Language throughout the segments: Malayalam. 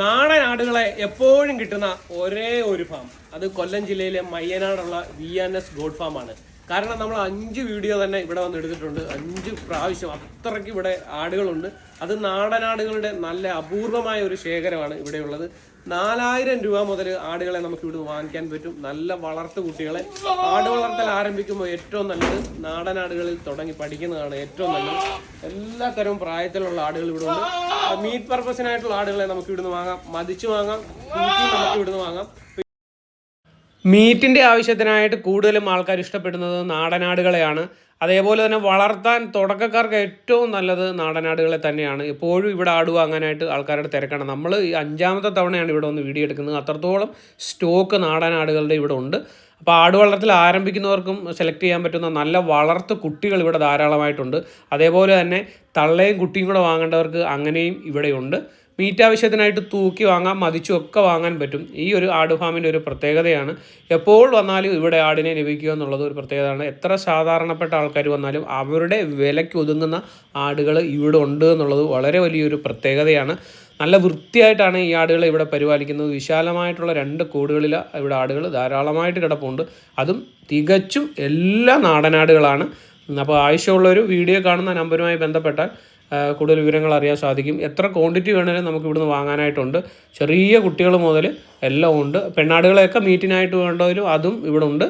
നാടൻ ആടുകളെ എപ്പോഴും കിട്ടുന്ന ഒരേ ഒരു ഫാം അത് കൊല്ലം ജില്ലയിലെ മയ്യനാടുള്ള V N S goat farm ആണ്. കാരണം നമ്മൾ അഞ്ച് വീഡിയോ തന്നെ ഇവിടെ വന്ന് എടുത്തിട്ടുണ്ട്. അഞ്ച് പ്രാവശ്യം അത്രയ്ക്ക് ഇവിടെ ആടുകളുണ്ട്. അത് നാടനാടുകളുടെ നല്ല അപൂർവമായ ഒരു ശേഖരമാണ് ഇവിടെയുള്ളത്. നാലായിരം രൂപ മുതൽ ആടുകളെ നമുക്ക് ഇവിടെ വാങ്ങിക്കാൻ പറ്റും. നല്ല വളർത്തു കുട്ടികളെ. ആട് വളർത്തൽ ആരംഭിക്കുമ്പോൾ ഏറ്റവും നല്ലത് നാടനാടുകളിൽ തുടങ്ങി പഠിക്കുന്നതാണ് ഏറ്റവും നല്ലത്. എല്ലാ പ്രായത്തിലുള്ള ആടുകൾ ഇവിടെ ഉണ്ട് മീറ്റ് പർപ്പസിനായിട്ടുള്ള ആടുകളെ നമുക്ക് ഇവിടുന്ന് വാങ്ങാം. മതിച്ചു വാങ്ങാം. നമുക്ക് ഇവിടുന്ന് വാങ്ങാം. മീറ്റിന്റെ ആവശ്യത്തിനായിട്ട് കൂടുതലും ആൾക്കാർ ഇഷ്ടപ്പെടുന്നത് നാടനാടുകളെയാണ്. അതേപോലെ തന്നെ വളർത്താൻ തുടക്കക്കാർക്ക് ഏറ്റവും നല്ലത് നാടനാടുകളെ തന്നെയാണ്. എപ്പോഴും ഇവിടെ ആട് വാങ്ങാനായിട്ട് ആൾക്കാരുടെ തിരക്കാണ്. നമ്മൾ ഈ അഞ്ചാമത്തെ തവണയാണ് ഇവിടെ ഒന്ന് വീഡിയോ എടുക്കുന്നത്. അത്രത്തോളം സ്റ്റോക്ക് നാടനാടുകളുടെ ഇവിടെ ഉണ്ട്. അപ്പോൾ ആട് വളർത്തൽ ആരംഭിക്കുന്നവർക്കും സെലക്ട് ചെയ്യാൻ പറ്റുന്ന നല്ല വളർത്ത് കുട്ടികൾ ഇവിടെ ധാരാളമായിട്ടുണ്ട്. അതേപോലെ തന്നെ തള്ളയും കുട്ടിയും കൂടെ വാങ്ങേണ്ടവർക്ക് അങ്ങനെയും ഇവിടെയുണ്ട്. മീറ്റ് ആവശ്യത്തിനായിട്ട് തൂക്കി വാങ്ങാം മതിച്ചും ഒക്കെ വാങ്ങാൻ പറ്റും. ഈ ഒരു ആട് ഫാമിന്റെ ഒരു പ്രത്യേകതയാണ്. എപ്പോൾ വന്നാലും ഇവിടെ ആടിനെ ലഭിക്കുക എന്നുള്ളത് ഒരു പ്രത്യേകതയാണ്. എത്ര സാധാരണപ്പെട്ട ആൾക്കാർ വന്നാലും അവരുടെ വിലയ്ക്ക് ഒതുങ്ങുന്ന ആടുകൾ ഇവിടെ ഉണ്ട് എന്നുള്ളത് വളരെ വലിയൊരു പ്രത്യേകതയാണ്. നല്ല വൃത്തിയായിട്ടാണ് ഈ ആടുകളെ ഇവിടെ പരിപാലിക്കുന്നത്. വിശാലമായിട്ടുള്ള രണ്ട് കൂടുകളിൽ ഇവിടെ ആടുകൾ ധാരാളമായിട്ട് കിടപ്പുണ്ട്. അതും തികച്ചും എല്ലാ നാടനാടുകളാണ്. അപ്പോൾ ആവശ്യമുള്ളൊരു വീഡിയോ കാണുന്ന നമ്പറുമായി ബന്ധപ്പെട്ടാൽ കൂടുതൽ വിവരങ്ങൾ അറിയാൻ സാധിക്കും. എത്ര ക്വാണ്ടിറ്റി വേണേലും നമുക്ക് ഇവിടുന്ന് വാങ്ങാനായിട്ടുണ്ട്. ചെറിയ കുട്ടികൾ മുതൽ എല്ലാം ഉണ്ട്. പെണ്ണാടുകളെയൊക്കെ മീറ്റിനായിട്ട് വേണ്ടവരും അതും ഇവിടെ ഉണ്ട്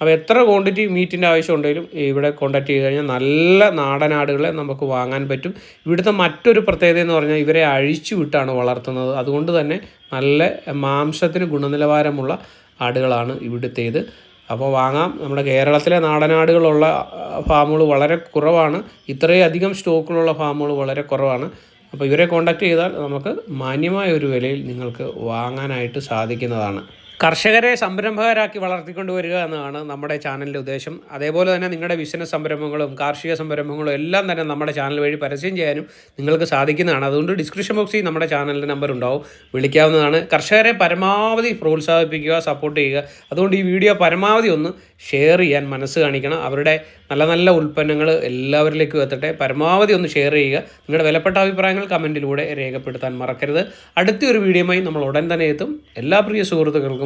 അപ്പോൾ എത്ര ക്വാണ്ടിറ്റി മീറ്റിന്റെ ആവശ്യം ഉണ്ടെങ്കിലും ഇവിടെ കോൺടാക്ട് ചെയ്ത് കഴിഞ്ഞാൽ നല്ല നാടനാടുകളെ നമുക്ക് വാങ്ങാൻ പറ്റും. ഇവിടുത്തെ മറ്റൊരു പ്രത്യേകത എന്ന് പറഞ്ഞാൽ ഇവരെ അഴിച്ചു വിട്ടാണ് വളർത്തുന്നത്. അതുകൊണ്ട് തന്നെ നല്ല മാംസത്തിന് ഗുണനിലവാരമുള്ള ആടുകളാണ് ഇവിടുത്തേത്. അപ്പോൾ വാങ്ങാം. നമ്മുടെ കേരളത്തിലെ നാടനാടുകളുള്ള ഫാമുകൾ വളരെ കുറവാണ്. ഇത്രയധികം അധികം സ്റ്റോക്കിലുള്ള ഫാമുകൾ വളരെ കുറവാണ്. അപ്പോൾ ഇവരെ കോൺടാക്റ്റ് ചെയ്താൽ നമുക്ക് മാന്യമായ ഒരു വിലയിൽ നിങ്ങൾക്ക് വാങ്ങാനായിട്ട് സാധിക്കുന്നതാണ്. കർഷകരെ സംരംഭകരാക്കി വളർത്തിക്കൊണ്ടുവരിക എന്നതാണ് നമ്മുടെ ചാനലിന്റെ ഉദ്ദേശം. അതേപോലെ തന്നെ നിങ്ങളുടെ ബിസിനസ് സംരംഭങ്ങളും കാർഷിക സംരംഭങ്ങളും എല്ലാം തന്നെ നമ്മുടെ ചാനൽ വഴി പരസ്യം ചെയ്യാനും നിങ്ങൾക്ക് സാധിക്കുന്നതാണ്. അതുകൊണ്ട് ഡിസ്ക്രിപ്ഷൻ ബോക്സിൽ നമ്മുടെ ചാനലിന്റെ നമ്പർ ഉണ്ടാവും. വിളിക്കാവുന്നതാണ്. കർഷകരെ പരമാവധി പ്രോത്സാഹിപ്പിക്കുക സപ്പോർട്ട് ചെയ്യുക. അതുകൊണ്ട് ഈ വീഡിയോ പരമാവധി ഒന്ന് ഷെയർ ചെയ്യാൻ മനസ്സ് കാണിക്കണം. അവരുടെ നല്ല നല്ല ഉൽപ്പന്നങ്ങൾ എല്ലാവരിലേക്കും എത്തട്ടെ. പരമാവധി ഒന്ന് ഷെയർ ചെയ്യുക. നിങ്ങളുടെ വിലപ്പെട്ട അഭിപ്രായങ്ങൾ കമന്റിലൂടെ രേഖപ്പെടുത്താൻ മറക്കരുത്. അടുത്ത ഒരു വീഡിയോയുമായി നമ്മൾ ഉടൻ തന്നെ എത്തും. എല്ലാ പ്രിയ സുഹൃത്തുക്കൾക്കും